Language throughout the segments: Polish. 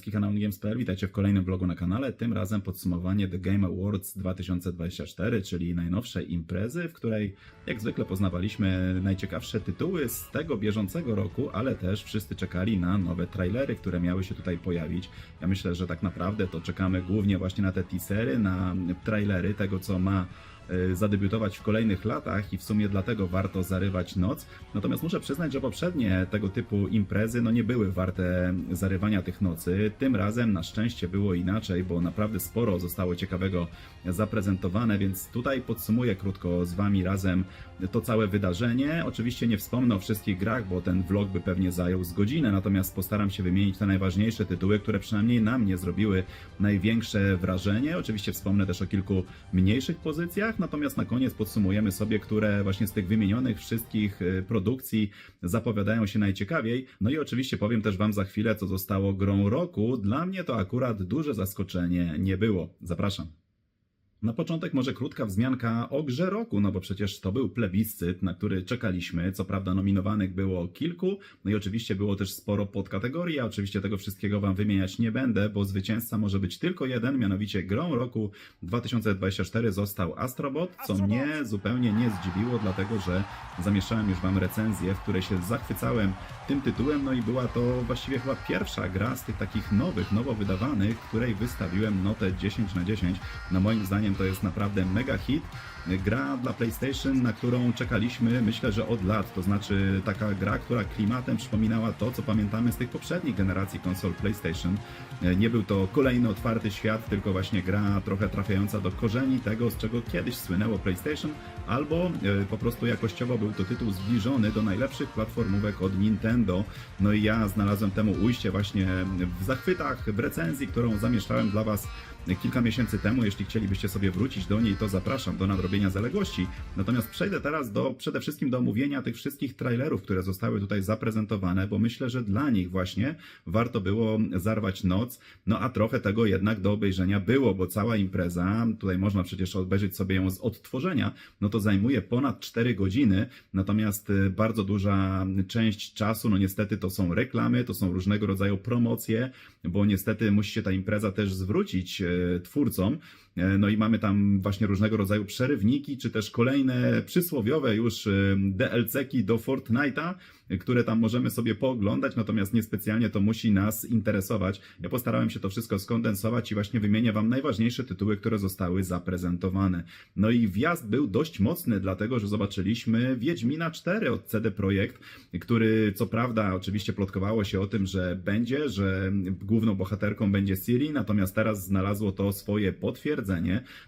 Śląski, kanał Games.pl. Witajcie w kolejnym vlogu na kanale. Tym razem podsumowanie The Game Awards 2024, czyli najnowszej imprezy, w której jak zwykle poznawaliśmy najciekawsze tytuły z tego bieżącego roku, ale też wszyscy czekali na nowe trailery, które miały się tutaj pojawić. Ja myślę, że tak naprawdę to czekamy głównie właśnie na te teasery, na trailery tego, co ma zadebiutować w kolejnych latach i w sumie dlatego warto zarywać noc. Natomiast muszę przyznać, że poprzednie tego typu imprezy no nie były warte zarywania tych nocy. Tym razem na szczęście było inaczej, bo naprawdę sporo zostało ciekawego zaprezentowane, więc tutaj podsumuję krótko z Wami razem to całe wydarzenie. Oczywiście nie wspomnę o wszystkich grach, bo ten vlog by pewnie zajął z godzinę, natomiast postaram się wymienić te najważniejsze tytuły, które przynajmniej na mnie zrobiły największe wrażenie. Oczywiście wspomnę też o kilku mniejszych pozycjach, natomiast na koniec podsumujemy sobie, które właśnie z tych wymienionych wszystkich y, produkcji zapowiadają się najciekawiej. No i oczywiście powiem też Wam za chwilę, co zostało grą roku. Dla mnie to akurat duże zaskoczenie nie było. Zapraszam. Na początek może krótka wzmianka o grze roku, no bo przecież to był plebiscyt, na który czekaliśmy. Co prawda nominowanych było kilku, no i oczywiście było też sporo podkategorii, a oczywiście tego wszystkiego wam wymieniać nie będę, bo zwycięzca może być tylko jeden, mianowicie grą roku 2024 został Astrobot, co Astrobot! mnie zupełnie nie zdziwiło, dlatego że zamieszczałem już wam recenzję, w której się zachwycałem tym tytułem, no i była to właściwie chyba pierwsza gra z tych takich nowych, nowo wydawanych, której wystawiłem notę 10 na 10. No moim zdaniem to jest naprawdę mega hit. Gra dla PlayStation, na którą czekaliśmy myślę, że od lat. To znaczy taka gra, która klimatem przypominała to, co pamiętamy z tych poprzednich generacji konsol PlayStation. Nie był to kolejny otwarty świat, tylko właśnie gra trochę trafiająca do korzeni tego, z czego kiedyś słynęło PlayStation, albo e, po prostu jakościowo był to tytuł zbliżony do najlepszych platformówek od Nintendo. No i ja znalazłem temu ujście właśnie w zachwytach, w recenzji, którą zamieszczałem dla Was kilka miesięcy temu. Jeśli chcielibyście sobie wrócić do niej, to zapraszam do nadrobienia zaległości. Natomiast przejdę teraz do przede wszystkim do omówienia tych wszystkich trailerów, które zostały tutaj zaprezentowane, bo myślę, że dla nich właśnie warto było zarwać noc. No a trochę tego jednak do obejrzenia było, bo cała impreza, tutaj można przecież obejrzeć sobie ją z odtworzenia, no to zajmuje ponad 4 godziny. Natomiast y, bardzo duża część czasu, no niestety to są reklamy, to są różnego rodzaju promocje, bo niestety musi się ta impreza też zwrócić e, twórcom. E, No i mamy tam właśnie różnego rodzaju przerywniki, czy też kolejne przysłowiowe już e, DLC-ki do Fortnite'a, które tam możemy sobie pooglądać, natomiast niespecjalnie to musi nas interesować. Ja postarałem się to wszystko skondensować i właśnie wymienię Wam najważniejsze tytuły, które zostały zaprezentowane. No i wjazd był dość mocny, dlatego że zobaczyliśmy Wiedźmina 4 od CD Projekt, który co prawda oczywiście plotkowało się o tym, że będzie, że główną bohaterką będzie Ciri, natomiast teraz znalazło to swoje potwierdzenie.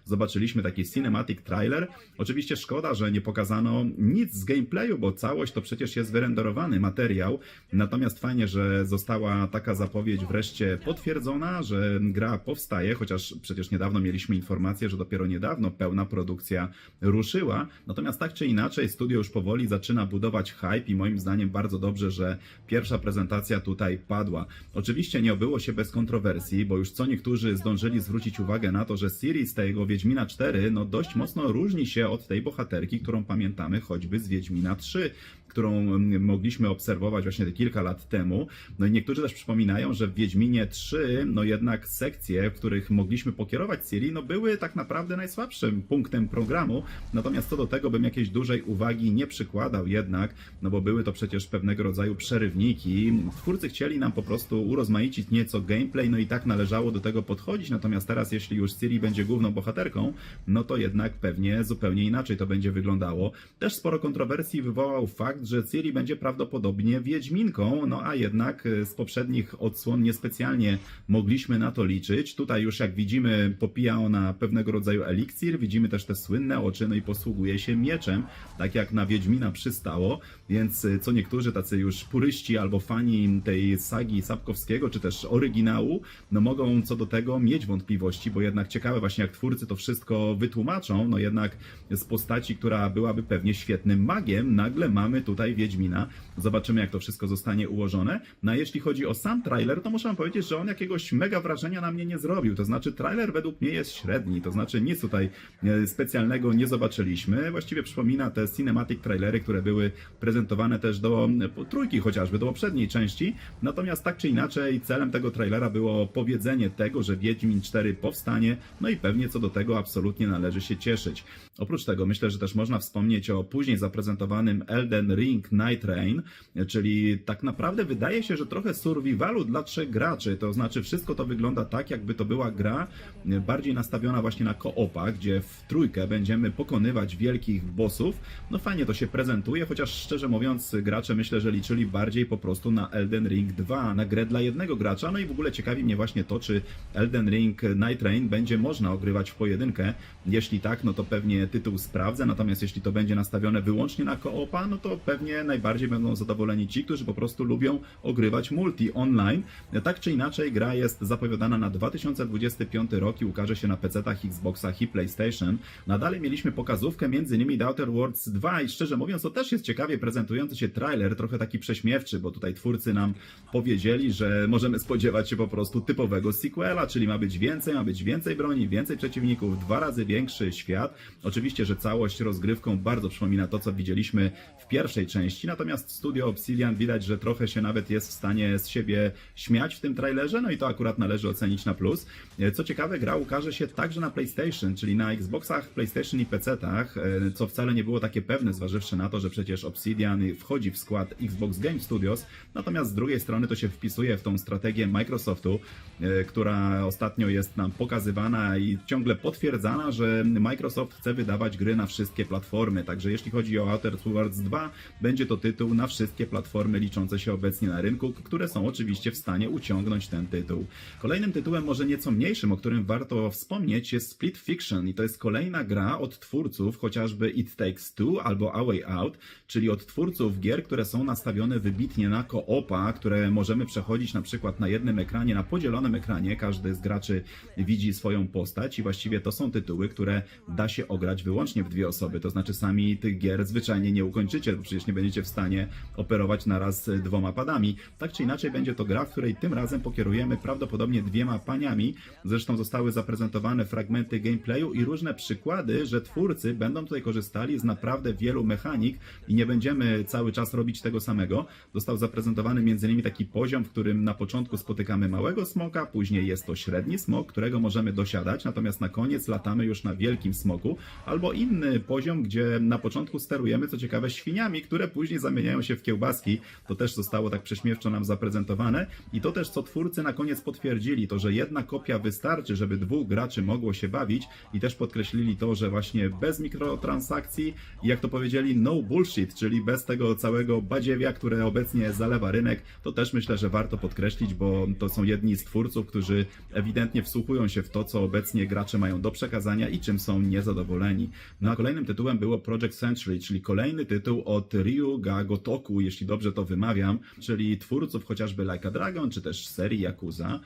Zobaczyliśmy taki cinematic trailer. Oczywiście szkoda, że nie pokazano nic z gameplayu, bo całość to przecież jest wyrenderowany materiał. Natomiast fajnie, że została taka zapowiedź wreszcie potwierdzona, że gra powstaje, chociaż przecież niedawno mieliśmy informację, że dopiero niedawno pełna produkcja ruszyła. Natomiast tak czy inaczej, studio już powoli zaczyna budować hype i moim zdaniem bardzo dobrze, że pierwsza prezentacja tutaj padła. Oczywiście nie obyło się bez kontrowersji, bo już co niektórzy zdążyli zwrócić uwagę na to, że Siri z tego Wiedźmina 4 no dość mocno różni się od tej bohaterki, którą pamiętamy choćby z Wiedźmina 3 którą mm, mogliśmy obserwować właśnie te kilka lat temu. No i niektórzy też przypominają, że w Wiedźminie 3, no jednak sekcje, w których mogliśmy pokierować Ciri, no były tak naprawdę najsłabszym punktem programu. Natomiast co do tego bym jakiejś dużej uwagi nie przykładał jednak, no bo były to przecież pewnego rodzaju przerywniki. Twórcy chcieli nam po prostu urozmaicić nieco gameplay, no i tak należało do tego podchodzić. Natomiast teraz, jeśli już Ciri będzie główną bohaterką, no to jednak pewnie zupełnie inaczej to będzie wyglądało. Też sporo kontrowersji wywołał fakt, że Ciri będzie prawdopodobnie Wiedźminką, no a jednak e, z poprzednich odsłon niespecjalnie mogliśmy na to liczyć. Tutaj już jak widzimy popija ona pewnego rodzaju eliksir, widzimy też te słynne oczy, no i posługuje się mieczem, tak jak na Wiedźmina przystało, więc e, co niektórzy tacy już puryści albo fani tej sagi Sapkowskiego, czy też oryginału, no mogą co do tego mieć wątpliwości, bo jednak ciekawe właśnie jak twórcy to wszystko wytłumaczą, no jednak z postaci, która byłaby pewnie świetnym magiem, nagle mamy tutaj Wiedźmina. Zobaczymy, jak to wszystko zostanie ułożone. No a jeśli chodzi o sam trailer, to muszę powiedzieć, że on jakiegoś mega wrażenia na mnie nie zrobił. To znaczy, trailer według mnie jest średni, to znaczy nic tutaj e, specjalnego nie zobaczyliśmy. Właściwie przypomina te cinematic trailery, które były prezentowane też do e, trójki chociażby, do poprzedniej części. Natomiast tak czy inaczej, celem tego trailera było powiedzenie tego, że Wiedźmin 4 powstanie, no i pewnie co do tego absolutnie należy się cieszyć. Oprócz tego myślę, że też można wspomnieć o później zaprezentowanym Elden Ring Night Rain, czyli tak naprawdę wydaje się, że trochę survivalu dla trzech graczy, to znaczy wszystko to wygląda tak, jakby to była gra bardziej nastawiona właśnie na koopa, gdzie w trójkę będziemy pokonywać wielkich bossów. No fajnie to się prezentuje, chociaż szczerze mówiąc gracze myślę, że liczyli bardziej po prostu na Elden Ring 2, na grę dla jednego gracza, no i w ogóle ciekawi mnie właśnie to, czy Elden Ring Night Rain będzie można ogrywać w pojedynkę. Jeśli tak, no to pewnie tytuł sprawdzę, natomiast jeśli to będzie nastawione wyłącznie na koopa, no to pewnie najbardziej będą zadowoleni ci, którzy po prostu lubią ogrywać multi online. Tak czy inaczej, gra jest zapowiadana na 2025 rok i ukaże się na PC-tach, Xboxach i PlayStation. Nadal mieliśmy pokazówkę m.in. The Outer Worlds 2 i szczerze mówiąc, to też jest ciekawie prezentujący się trailer, trochę taki prześmiewczy, bo tutaj twórcy nam powiedzieli, że możemy spodziewać się po prostu typowego sequela, czyli ma być więcej, ma być więcej broni, więcej przeciwników, dwa razy większy świat. Oczywiście, że całość rozgrywką bardzo przypomina to, co widzieliśmy w pierwszej części, natomiast studio Obsidian widać, że trochę się nawet jest w stanie z siebie śmiać w tym trailerze, no i to akurat należy ocenić na plus. Co ciekawe, gra ukaże się także na PlayStation, czyli na Xboxach, PlayStation i PC-tach, e, co wcale nie było takie pewne, zważywszy na to, że przecież Obsidian wchodzi w skład Xbox Game Studios, natomiast z drugiej strony to się wpisuje w tą strategię Microsoftu, e, która ostatnio jest nam pokazywana i ciągle potwierdzana, że Microsoft chce wydawać gry na wszystkie platformy. Także jeśli chodzi o Outer Worlds 2, będzie to tytuł na wszystkie platformy liczące się obecnie na rynku, które są oczywiście w stanie uciągnąć ten tytuł. Kolejnym tytułem, może nieco mniejszym, o którym warto wspomnieć, jest Split Fiction i to jest kolejna gra od twórców chociażby It Takes Two albo A Way Out, czyli od twórców gier, które są nastawione wybitnie na koopa, które możemy przechodzić na przykład na jednym ekranie, na podzielonym ekranie. Każdy z graczy widzi swoją postać i właściwie to są tytuły, które da się ograć wyłącznie w dwie osoby. To znaczy sami tych gier zwyczajnie nie ukończycie, bo przecież nie będziecie w stanie operować naraz dwoma padami. Tak czy inaczej będzie to gra, w której tym razem pokierujemy prawdopodobnie dwiema paniami. Zresztą zostały zaprezentowane fragmenty gameplayu i różne przykłady, że twórcy będą tutaj korzystali z naprawdę wielu mechanik i nie będziemy cały czas robić tego samego. Został zaprezentowany m.in. taki poziom, w którym na początku spotykamy małego smoka, później jest to średni smok, którego możemy dosiadać, natomiast na koniec latamy już na wielkim smoku, albo inny poziom, gdzie na początku sterujemy, co ciekawe, świniami, które później zamieniają się w kiełbaski. To też zostało tak prześmiewczo nam zaprezentowane. I to też, co twórcy na koniec potwierdzili, to, że jedna kopia wystarczy, żeby dwóch graczy mogło się bawić. I też podkreślili to, że właśnie bez mikrotransakcji jak to powiedzieli, no bullshit, czyli bez tego całego badziewia, które obecnie zalewa rynek, to też myślę, że warto podkreślić, bo to są jedni z twórców, którzy ewidentnie wsłuchują się w to, co obecnie gracze mają do przekazania i czym są niezadowoleni. No a kolejnym tytułem było Project Century, czyli kolejny tytuł od Ryuga Gotoku, jeśli dobrze to wymawiam, czyli twórców chociażby Like a Dragon, czy też serii Yakuza.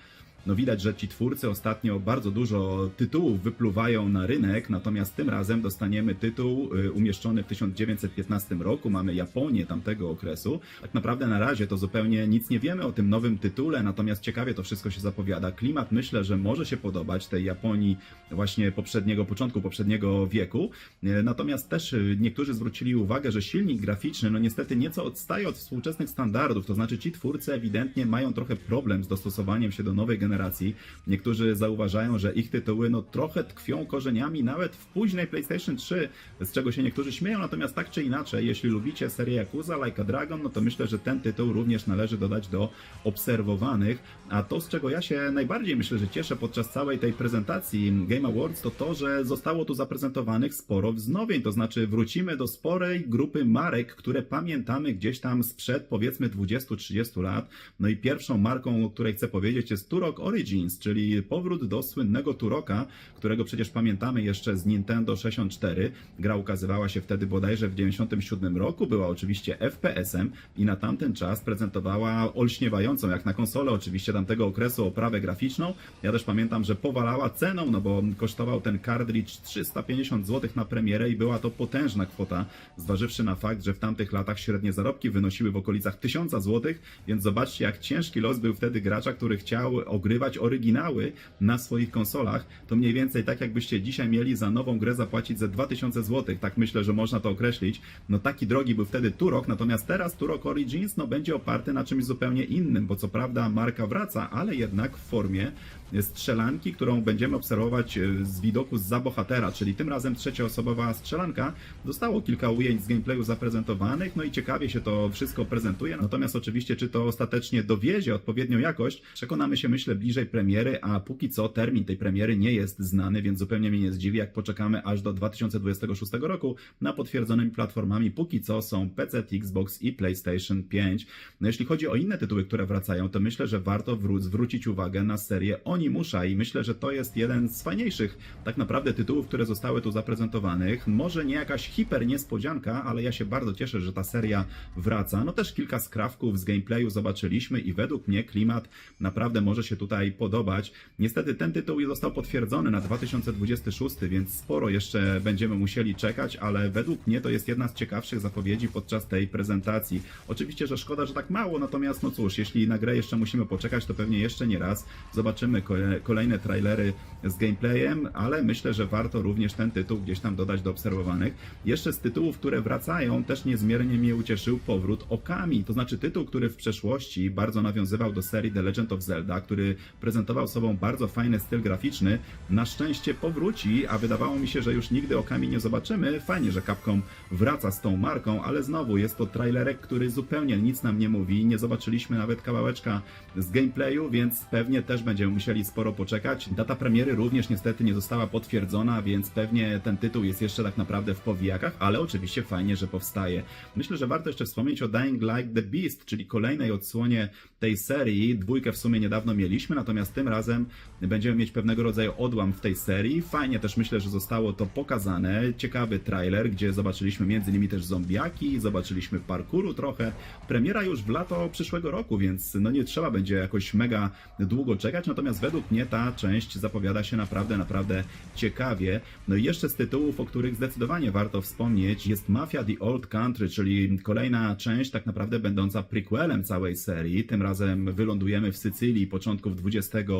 No widać, że ci twórcy ostatnio bardzo dużo tytułów wypluwają na rynek, natomiast tym razem dostaniemy tytuł y, umieszczony w 1915 roku, mamy Japonię tamtego okresu. Tak naprawdę na razie to zupełnie nic nie wiemy o tym nowym tytule, natomiast ciekawie to wszystko się zapowiada. Klimat myślę, że może się podobać tej Japonii właśnie poprzedniego, początku poprzedniego wieku, Y, natomiast też y, niektórzy zwrócili uwagę, że silnik graficzny no niestety nieco odstaje od współczesnych standardów, to znaczy ci twórcy ewidentnie mają trochę problem z dostosowaniem się do nowej generacji. Niektórzy zauważają, że ich tytuły no trochę tkwią korzeniami nawet w późnej PlayStation 3, z czego się niektórzy śmieją, natomiast tak czy inaczej, jeśli lubicie serię Yakuza, Like a Dragon, no to myślę, że ten tytuł również należy dodać do obserwowanych, a to z czego ja się najbardziej myślę, że cieszę podczas całej tej prezentacji Game Awards, to to, że zostało tu zaprezentowanych sporo wznowień, to znaczy wrócimy do sporej grupy marek, które pamiętamy gdzieś tam sprzed powiedzmy 20-30 lat, no i pierwszą marką, o której chcę powiedzieć jest Turok Origins, czyli powrót do słynnego Turoka, którego przecież pamiętamy jeszcze z Nintendo 64. Gra ukazywała się wtedy bodajże w 97 roku, była oczywiście FPS-em i na tamten czas prezentowała olśniewającą, jak na konsolę oczywiście tamtego okresu, oprawę graficzną. Ja też pamiętam, że powalała ceną, no bo kosztował ten cartridge 350 zł na premierę i była to potężna kwota, zważywszy na fakt, że w tamtych latach średnie zarobki wynosiły w okolicach 1000 zł, więc zobaczcie, jak ciężki los był wtedy gracza, który chciał ogrywać oryginały na swoich konsolach. To mniej więcej tak, jakbyście dzisiaj mieli za nową grę zapłacić ze 2000 zł. Tak myślę, że można to określić. No taki drogi był wtedy Turok, natomiast teraz Turok Origins no, będzie oparty na czymś zupełnie innym, bo co prawda marka wraca, ale jednak w formie strzelanki, którą będziemy obserwować e, z widoku za bohatera, czyli tym razem trzecioosobowa strzelanka. Zostało kilka ujęć z gameplayu zaprezentowanych, no i ciekawie się to wszystko prezentuje, natomiast oczywiście czy to ostatecznie dowiezie odpowiednią jakość, przekonamy się myślę bliżej premiery, a póki co termin tej premiery nie jest znany, więc zupełnie mnie nie zdziwi, jak poczekamy aż do 2026 roku na potwierdzonymi platformami, póki co są PC, Xbox i PlayStation 5. No jeśli chodzi o inne tytuły, które wracają, to myślę, że warto wró- zwrócić uwagę na serię Onimusha i myślę, że to jest jeden z fajniejszych tak naprawdę tytułów, które zostały tu zaprezentowanych. Może nie jakaś hiper niespodzianka, ale ja się bardzo cieszę, że ta seria wraca. No też kilka skrawków z gameplayu zobaczyliśmy i według mnie klimat naprawdę może się tutaj podobać. Niestety ten tytuł został potwierdzony na 2026, więc sporo jeszcze będziemy musieli czekać, ale według mnie to jest jedna z ciekawszych zapowiedzi podczas tej prezentacji. Oczywiście, że szkoda, że tak mało, natomiast no cóż, jeśli na grę jeszcze musimy poczekać, to pewnie jeszcze nie raz zobaczymy kole- kolejne trailery z gameplayem, ale myślę, że warto również ten tytuł gdzieś tam dodać do obserwowanych. Jeszcze z tytułów, które wracają, też niezmiernie mnie ucieszył powrót Okami, to znaczy tytuł, który w przeszłości bardzo nawiązywał do serii The Legend of Zelda, który prezentował sobą bardzo fajny styl graficzny. Na szczęście powróci, a wydawało mi się, że już nigdy Okami nie zobaczymy. Fajnie, że Capcom wraca z tą marką, ale znowu jest to trailerek, który zupełnie nic nam nie mówi. Nie zobaczyliśmy nawet kawałeczka z gameplayu, więc pewnie też będziemy musieli sporo poczekać. Data premiery również niestety nie została potwierdzona, więc pewnie ten tytuł jest jeszcze tak naprawdę w powijakach, ale oczywiście fajnie, że powstaje. Myślę, że warto jeszcze wspomnieć o Dying Like the Beast, czyli kolejnej odsłonie tej serii. Dwójkę w sumie niedawno mieliśmy, natomiast tym razem będziemy mieć pewnego rodzaju odłam w tej serii. Fajnie też myślę, że zostało to pokazane. Ciekawy trailer, gdzie zobaczyliśmy między innymi też zombiaki, zobaczyliśmy parkouru trochę. Premiera już w lato przyszłego roku, więc no nie trzeba będzie jakoś mega długo czekać, natomiast według mnie ta część zapowiada się naprawdę, naprawdę ciekawie. No i jeszcze z tytułów, o których zdecydowanie warto wspomnieć, jest Mafia The Old Country, czyli kolejna część tak naprawdę będąca prequelem całej serii. Tym razem wylądujemy w Sycylii początków XX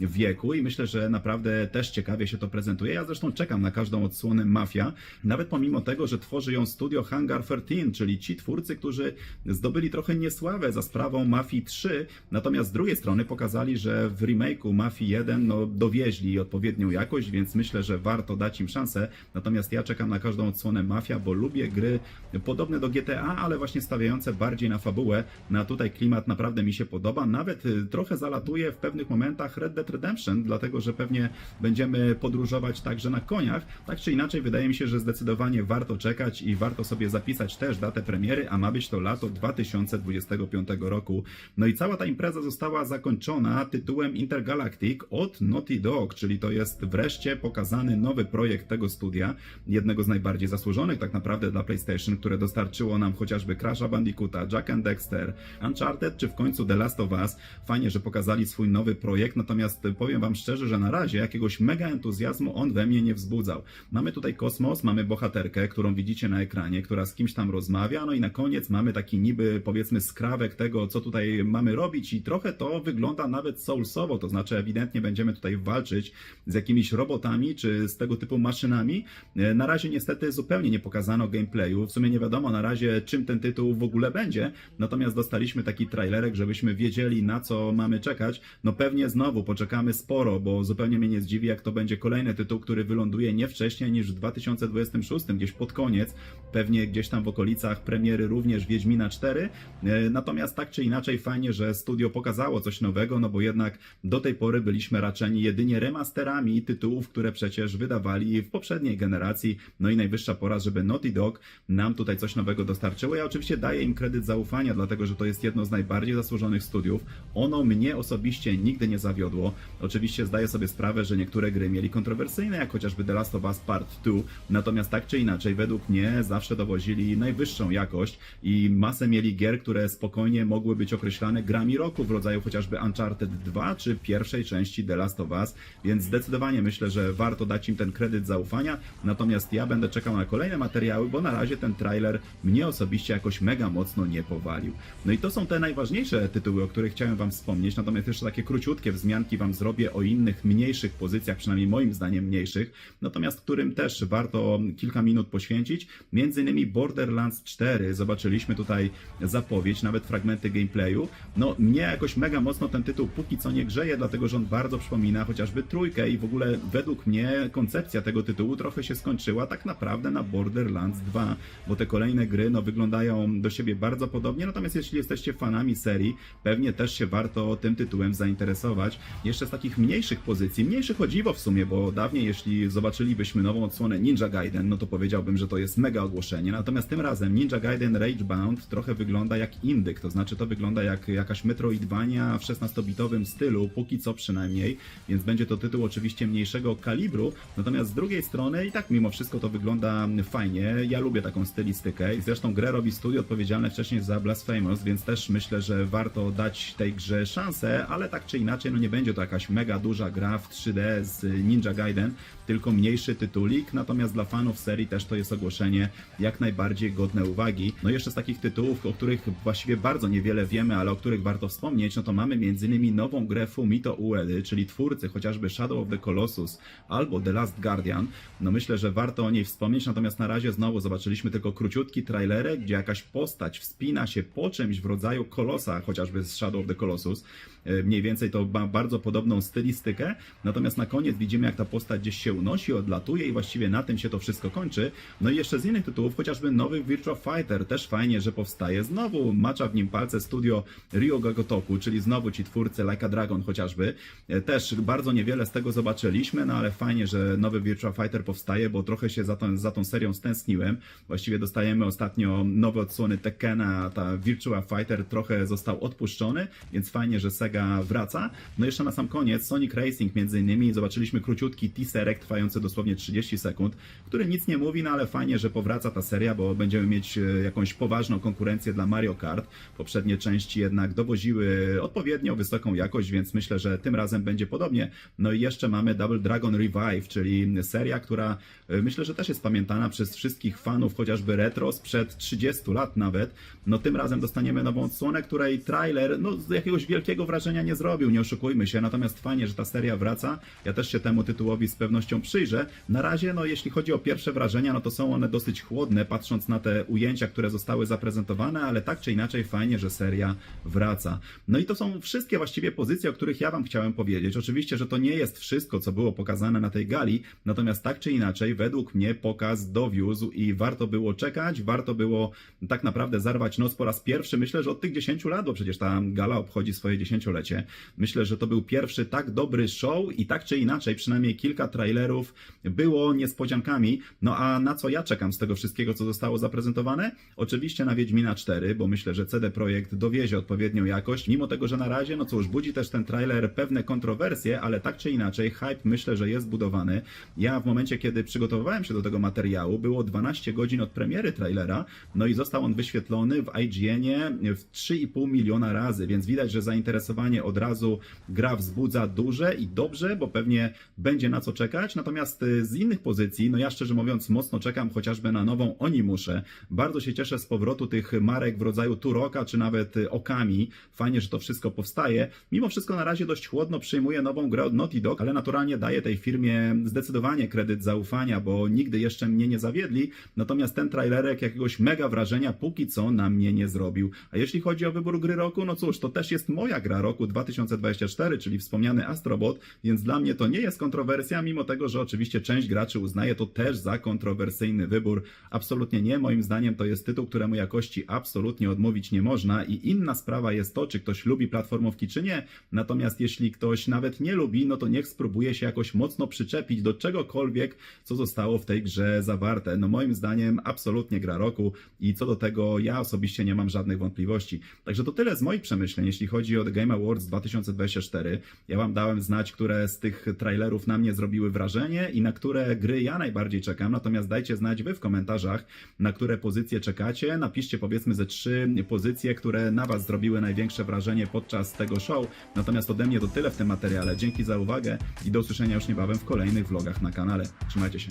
wieku i myślę, że naprawdę też ciekawie się to prezentuje. Ja zresztą czekam na każdą odsłonę Mafia, nawet pomimo tego, że tworzy ją studio Hangar 13, czyli ci twórcy, którzy zdobyli trochę niesławę za sprawą Mafii 3, natomiast z drugiej strony pokazali, że w remake'u Mafii 1 no, dowieźli odpowiednią jakość, więc myślę, że warto dać im szansę. Natomiast ja czekam na każdą odsłonę Mafia, bo lubię gry podobne do GTA, ale właśnie stawiające bardziej na fabułę. Na tutaj klimat naprawdę mi się podoba. Nawet y, trochę zalatuje w pewnych momentach Red Dead Redemption, dlatego że pewnie będziemy podróżować także na koniach. Tak czy inaczej, wydaje mi się, że zdecydowanie warto czekać i warto sobie zapisać też datę premiery, a ma być to lato 2025 roku. No i cała ta impreza została zakończona tytułem Intergalactic od Naughty Dog, czyli to jest wreszcie pokazany nowy projekt tego studia, jednego z najbardziej zasłużonych tak naprawdę dla PlayStation, które dostarczyło nam chociażby Crash'a Bandicoota, Jack and Dexter, Uncharted czy w końcu The Last of Us. Fajnie, że pokazali swój nowy projekt, natomiast powiem wam szczerze, że na razie jakiegoś mega entuzjazmu on we mnie nie wzbudzał. Mamy tutaj kosmos, mamy bohaterkę, którą widzicie na ekranie, która z kimś tam rozmawia, no i na koniec mamy taki niby powiedzmy skrawek tego, co tutaj mamy robić i trochę to wygląda nawet soulsowo, to znaczy ewidentnie będziemy tutaj walczyć z jakimiś robotami czy z tego typu maszynami. E, Na razie niestety zupełnie nie pokazano gameplayu, w sumie nie wiadomo na razie czym ten tytuł w ogóle będzie, natomiast dostaliśmy taki trailerek, żebyśmy wiedzieli na co mamy czekać. No pewnie znowu poczekamy sporo, bo zupełnie mnie nie zdziwi jak to będzie kolejny tytuł, który wyląduje nie wcześniej niż w 2026, gdzieś pod koniec, pewnie gdzieś tam w okolicach premiery również Wiedźmina 4. E, Natomiast tak czy inaczej fajnie, że studio pokazało coś nowego, no bo jednak do tej pory byliśmy raczeni jedynie remasterami tytułów, które przecież wydawali w poprzedniej generacji. No i najwyższa pora, żeby Naughty Dog nam tutaj coś nowego dostarczyło. Ja oczywiście daję im kredyt zaufania, dlatego że to jest jedno z najbardziej zasłużonych studiów. Ono mnie osobiście nigdy nie zawiodło. Oczywiście zdaję sobie sprawę, że niektóre gry mieli kontrowersyjne, jak chociażby The Last of Us Part 2, natomiast tak czy inaczej, według mnie zawsze dowozili najwyższą jakość i masę mieli gier, które spokojnie mogły być określane grami roku w rodzaju chociażby Uncharted 2 czy pierwszej części The Last of Us, więc zdecydowanie myślę, że warto dać im ten kredyt zaufania, natomiast ja będę czekał na kolejne materiały, bo na razie ten trailer mnie osobiście jakoś mega mocno nie powalił. No i to są te najważniejsze tytuły, o których chciałem wam wspomnieć, natomiast jeszcze takie króciutkie wzmianki wam zrobię o innych mniejszych pozycjach, przynajmniej moim zdaniem mniejszych, natomiast którym też warto kilka minut poświęcić. Między innymi Borderlands 4, zobaczyliśmy tutaj zapowiedź, nawet fragmenty gameplayu. No mnie jakoś mega mocno ten tytuł póki co nie grzeje, dlatego że on bardzo przypomina chociażby trójkę i w ogóle według mnie koncepcja tego tytułu trochę się skończyła tak naprawdę na Borderlands 2, bo te kolejne gry no wyglądają do siebie bardzo podobnie, natomiast jeśli jesteście fanami serii, pewnie też się warto tym tytułem zainteresować. Jeszcze z takich mniejszych pozycji, mniejszych o dziwo w sumie, bo dawniej jeśli zobaczylibyśmy nową odsłonę Ninja Gaiden, no to powiedziałbym, że to jest mega ogłoszenie, natomiast tym razem Ninja Gaiden Ragebound trochę wygląda jak indyk, to znaczy to wygląda jak jakaś Metroidvania w 16-bitowym stylu, póki co przynajmniej, więc będzie to tytuł oczywiście mniejszego kalibru, natomiast z drugiej strony i tak mimo wszystko to wygląda fajnie, ja lubię taką stylistykę i zresztą grę robi studio odpowiedzialne wcześniej za Blasphemous, więc też myślę, że warto dać tej grze szansę, ale tak czy inaczej, no nie będzie to jakaś mega duża gra w 3D z Ninja Gaiden, tylko mniejszy tytulik, natomiast dla fanów serii też to jest ogłoszenie jak najbardziej godne uwagi. No jeszcze z takich tytułów, o których właściwie bardzo niewiele wiemy, ale o których warto wspomnieć, no to mamy m.in. nową grę Fumito Uedy, czyli twórcy chociażby Shadow of the Colossus albo The Last Guardian. No myślę, że warto o niej wspomnieć, natomiast na razie znowu zobaczyliśmy tylko króciutki trailerek, gdzie jakaś postać wspina się po czymś w rodzaju kolosa, chociażby z Shadow of the Colossus. E, Mniej więcej to ma bardzo podobną stylistykę, natomiast na koniec widzimy, jak ta postać gdzieś się unosi, odlatuje i właściwie na tym się to wszystko kończy. No i jeszcze z innych tytułów, chociażby nowy Virtua Fighter, też fajnie, że powstaje. Znowu macza w nim palce studio Ryoga Gotoku, czyli znowu ci twórcy Like a Dragon chociażby. E, Też bardzo niewiele z tego zobaczyliśmy, no ale fajnie, że nowy Virtua Fighter powstaje, bo trochę się za tą, za tą serią stęskniłem. Właściwie dostajemy ostatnio nowe odsłony Tekkena, ta Virtua Fighter trochę został odpuszczony, więc fajnie, że Sega wraca. No jeszcze na sam koniec Sonic Racing między innymi zobaczyliśmy króciutki teaserek trwający dosłownie 30 sekund, który nic nie mówi, no ale fajnie, że powraca ta seria, bo będziemy mieć e, jakąś poważną konkurencję dla Mario Kart. Poprzednie części jednak dowoziły odpowiednio wysoką jakość, więc myślę, że tym razem będzie podobnie. No i jeszcze mamy Double Dragon Revive, czyli seria, która e, myślę, że też jest pamiętana przez wszystkich fanów, chociażby retro sprzed 30 lat nawet. No tym razem dostaniemy nową odsłonę, której trailer, no z jakiegoś wielkiego wrażenia nie zrobił, nie oszukujmy się, natomiast fajnie, że ta seria wraca. Ja też się temu tytułowi z pewnością przyjrzę. Na razie, no jeśli chodzi o pierwsze wrażenia, no to są one dosyć chłodne, patrząc na te ujęcia, które zostały zaprezentowane, ale tak czy inaczej fajnie, że seria wraca. No i to są wszystkie właściwie pozycje, o których ja Wam chciałem powiedzieć. Oczywiście, że to nie jest wszystko, co było pokazane na tej gali, natomiast tak czy inaczej, według mnie pokaz dowiózł i warto było czekać, warto było tak naprawdę zarwać noc po raz pierwszy. Myślę, że od tych 10 lat, bo przecież ta gala obchodzi swoje dziesięciolecie. Myślę, że to był pierwszy tak dobry show i tak czy inaczej, przynajmniej kilka trailerów było niespodziankami. No a na co ja czekam z tego wszystkiego, co zostało zaprezentowane? Oczywiście na Wiedźmina 4, bo myślę, że CD Projekt dowiezie odpowiednią jakość, mimo tego, że na razie, no cóż, budzi też ten trailer pewne kontrowersje, ale tak czy inaczej, hype myślę, że jest budowany. Ja w momencie, kiedy przygotowywałem się do tego materiału, było 12 godzin od premiery trailera, no i został on wyświetlony w IGN-ie w 3,5 miliona razy, więc widać, że zainteresowanie od razu gra wzbudza duże i dobrze, bo pewnie będzie na co czekać. Natomiast y, z innych pozycji, no ja szczerze mówiąc mocno czekam chociażby na nową Onimuszę. Bardzo się cieszę z powrotu tych marek w rodzaju Turoka, czy nawet y, Okami. Fajnie, że to wszystko powstaje. Mimo wszystko na razie dość chłodno przyjmuję nową grę od Naughty Dog, ale naturalnie daję tej firmie zdecydowanie kredyt zaufania, bo nigdy jeszcze mnie nie zawiedli. Natomiast ten trailerek jakiegoś mega wrażenia póki co na mnie nie zrobił. A jeśli chodzi o wybór gry roku, no cóż, to też jest moja gra roku 2024, czyli wspomniany Astrobot, więc dla mnie to nie jest kontrowersja, mimo tego, że oczywiście część graczy uznaje to też za kontrowersyjny wybór. Absolutnie nie, moim zdaniem to jest tytuł, któremu jakości absolutnie odmówić nie można i inna sprawa jest to, czy ktoś lubi platformówki, czy nie. Natomiast jeśli ktoś nawet nie lubi, no to niech spróbuje się jakoś mocno przyczepić do czegokolwiek, co zostało w tej grze zawarte. No moim zdaniem absolutnie gra roku i co do tego ja osobiście nie mam żadnych wątpliwości. Także to tyle z moich przemyśleń, jeśli chodzi o The Game Awards 2024. Ja Wam dałem znać, które z tych trailerów na mnie zrobiły wrażenie i na które gry ja najbardziej czekam. Natomiast dajcie znać Wy w komentarzach, na które pozycje czekacie. Napiszcie powiedzmy ze trzy pozycje, które na Was zrobiły największe wrażenie podczas tego show. Natomiast ode mnie to tyle w tym materiale. Dzięki za uwagę i do usłyszenia już niebawem w kolejnych vlogach na kanale. Trzymajcie się.